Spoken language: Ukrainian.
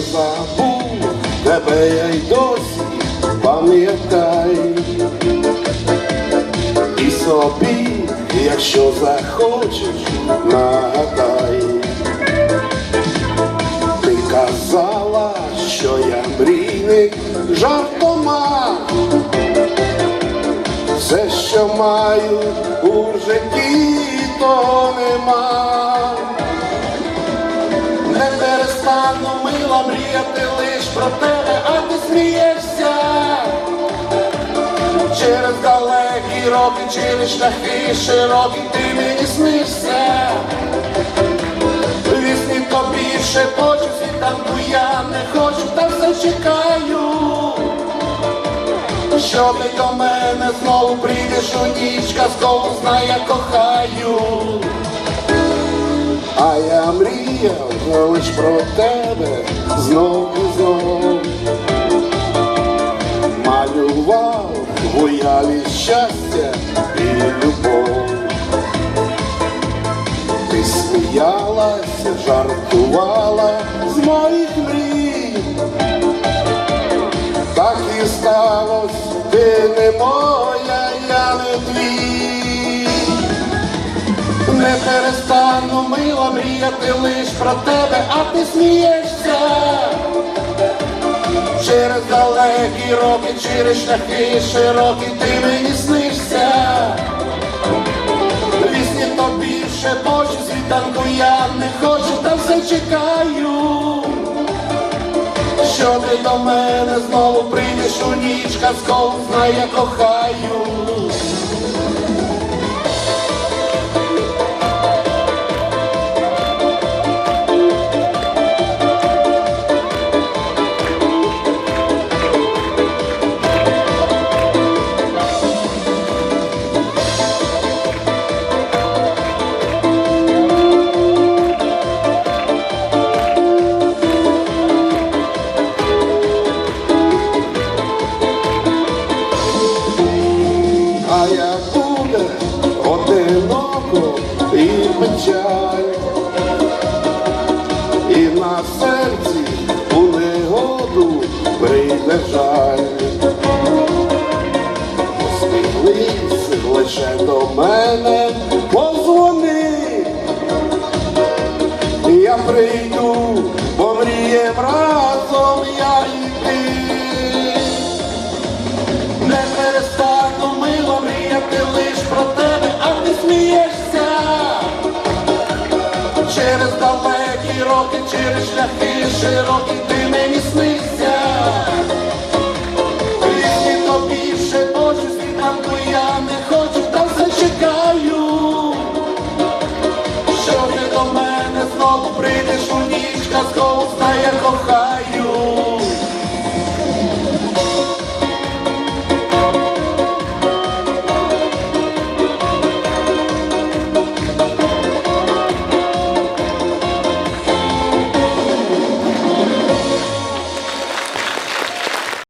забув, тебе я й досі пам'ятаю. І собі, якщо захочеш, нагадай. Ти казала, що я мрійник жартома. Все, що маю у житті, то нема. Перестану мила мріяти лиш про тебе, а ти смієшся. Через далекі роки, через шляхи широкі, ти мені снишся. Вісні тобі шепочу, світанку я не хочу, та все чекаю. Що ти до мене знову прийдеш у ніч, казково знай, я кохаю. А я мріяв лиш про тебе знов і знов. Малював в уяві щастя і любов. Ти сміялася, жартувала з моїх мрій. Так і сталось, ти не моя, Не перестану мила мріяти лиш про тебе, а ти смієшся. Через далекі роки, через шляхи широкі, ти мені снишся. Вісні тобі шепочу, світанку я не хочу, та все чекаю. Що ти до мене знову прийдеш у ніч, казково знай, я кохаю. Як буде одиноко і печаль, і на серці у негоду прийде жаль. Посміхнись лише до мене, роки, через шляхи широкі, ти мені снишся. Різні тобі шепочу, світанку я не хочу, там все чекаю. Що ти до мене знову прийдеш у ніч, казково знай, я кохаю.